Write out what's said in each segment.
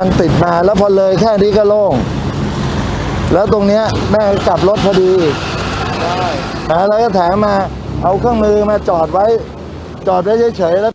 มันติดมาแล้วพอเลยแค่นี้ก็โล่ง แล้วตรงเนี้ยแม่กลับรถพอดีนะแล้วก็แถมมาเอาเครื่องมือมาจอดไว้ จอดไว้เฉยๆแล้ว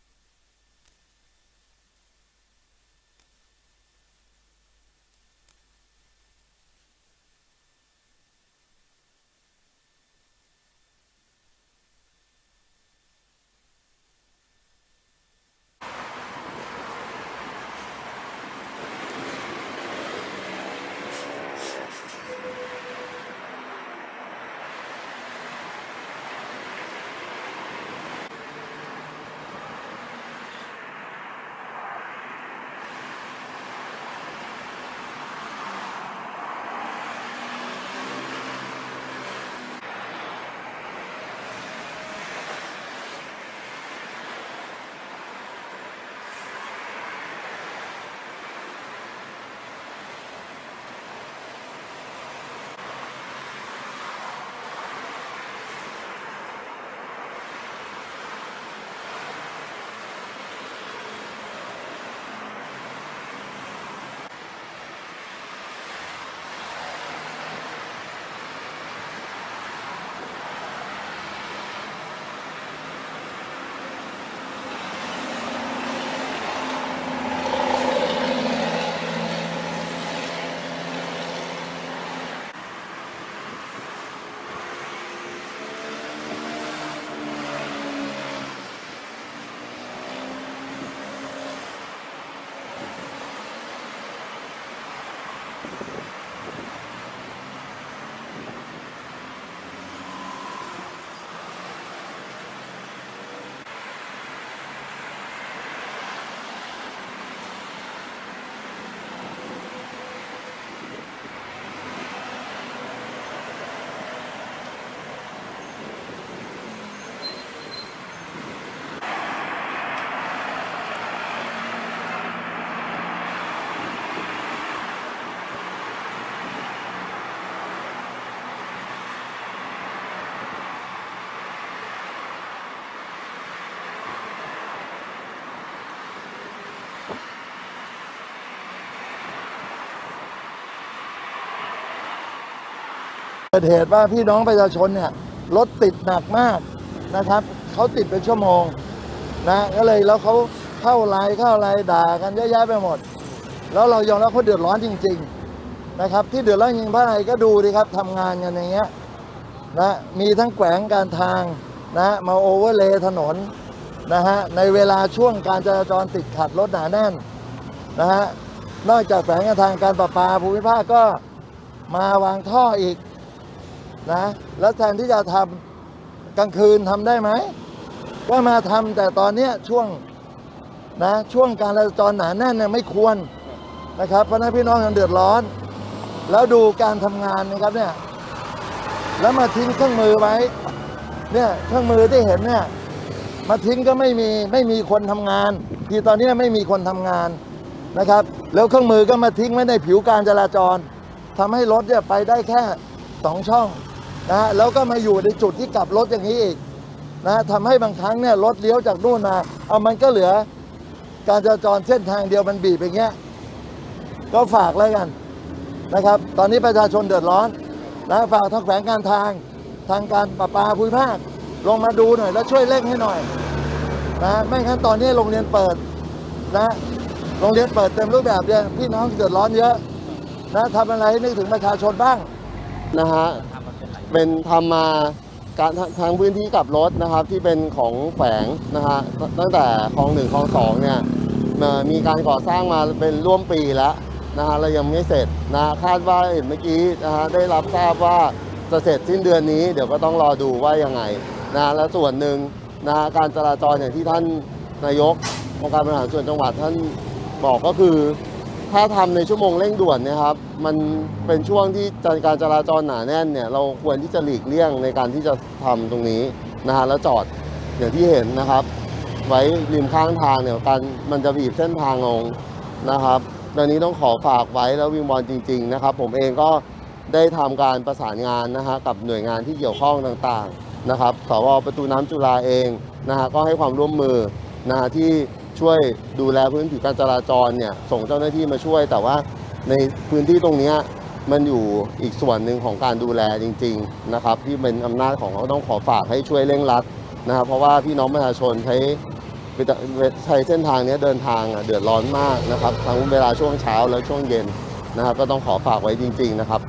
เกิดเหตุว่าพี่น้องประชาชนเนี่ยรถติดหนักมากนะครับเขาติดเป็นชั่วโมงนะก็เลยแล้วเขาเข้าไลน์เข้าไลน์ด่ากันเยอะแยะไปหมด แล้วเรายอมรับเขาเดือดร้อนจริง ๆนะครับ ที่เดือดร้อนจริงเพราะอะไรก็ดูดิครับทำงานกันอย่างเงี้ยนะมีทั้งแขวงการทางนะมาโอเวอร์เลย์ถนนนะฮะในเวลาช่วงการจราจรติดขัดรถหนาแน่นนะฮะนอกจากแขวงการทางการประปาภูมิภาคก็มาวางท่ออีก นะ แล้วแทนที่จะทำกลางคืนทำได้ไหม ก็มาทำแต่ตอนเนี้ช่วงนะช่วงการจราจรหนาแน่นเนี่ยไม่ควรนะครับ เพราะฉะนั้นพี่น้องยังเดือดร้อน แล้วดูการทำงานนะครับเนี่ย แล้วมาทิ้งเครื่องมือไว้ เนี่ยเครื่องมือที่เห็นเนี่ยมาทิ้งก็ไม่มีไม่มีคนทำงาน ที่ตอนนี้ไม่มีคนทำงานนะครับ แล้วเครื่องมือก็มาทิ้งไว้ในผิวการจราจรทำให้รถเนี่ยไปได้แค่สองช่อง นะฮะแล้วก็มาอยู่ในจุดที่กลับรถอย่างนี้อีกนะทำให้บางครั้งเนี่ยรถเลี้ยวจากนู่นมา เอามันก็เหลือ การจราจรเส้นทางเดียวมันบีบอย่างเงี้ยก็ฝากแล้วกันนะครับ ตอนนี้ประชาชนเดือดร้อนนะฝากทางแขวงการทางทางการประปาภูมิภาคลงมาดูหน่อย แล้วช่วยเร่งให้หน่อยนะไม่งั้นตอนนี้โรงเรียนเปิดนะโรงเรียนเปิดเต็มรูปแบบเลยพี่น้องเดือดร้อนเยอะนะทำอะไรให้นึกถึงประชาชนบ้างนะฮะ เป็นทำมาการททางพื้นที่กับรถนะครับที่เป็นของแฝงนะฮะตั้งแต่คลองหนึ่งคลองสองเนี่ยมีการก่อสร้างมาเป็นร่วมปีแล้วนะฮะเรายังไม่เสร็จนะคาดว่าเห็นเมื่อกี้นะฮะได้รับทราบว่าจะเสร็จสิ้นเดือนนี้เดี๋ยวก็ต้องรอดูว่ายังไงนะและส่วนหนึ่งนะฮะการจราจรอย่างที่ท่านนายกองค์การบริหารส่วนจังหวัดท่านบอกก็คือ ถ้าทำในชั่วโมงเร่งด่วนนะครับ มันเป็นช่วงที่การจราจรหนาแน่นเนี่ย เราควรที่จะหลีกเลี่ยงในการที่จะทำตรงนี้นะฮะแล้วจอดอย่างที่เห็นนะครับ ไว้ริมข้างทางเนี่ยการมันจะบีบเส้นทางลงนะครับดังนี้ต้องขอฝากไว้แล้ววิงวอนจริง ๆ นะครับ ผมเองก็ได้ทำการประสานงานนะฮะกับหน่วยงานที่เกี่ยวข้องต่างๆนะครับสวประตูน้ำจุฬาเองนะฮะก็ให้ความร่วมมือนะฮะที่ ช่วยดูแลพื้นผิวการจราจรเนี่ยส่งเจ้าหน้าที่มาช่วย แต่ว่าในพื้นที่ตรงนี้มันอยู่อีกส่วนหนึ่งของการดูแลจริง ๆนะครับ ที่เป็นอำนาจของเราต้องขอฝากให้ช่วยเร่งรัดนะครับ เพราะว่าพี่น้องประชาชนใช้ใช้เส้นทางนี้เดินทางเดือดร้อนมากนะครับ ทั้งเวลาช่วงเช้าและช่วงเย็นนะครับ ก็ต้องขอฝากไว้จริง ๆ นะครับ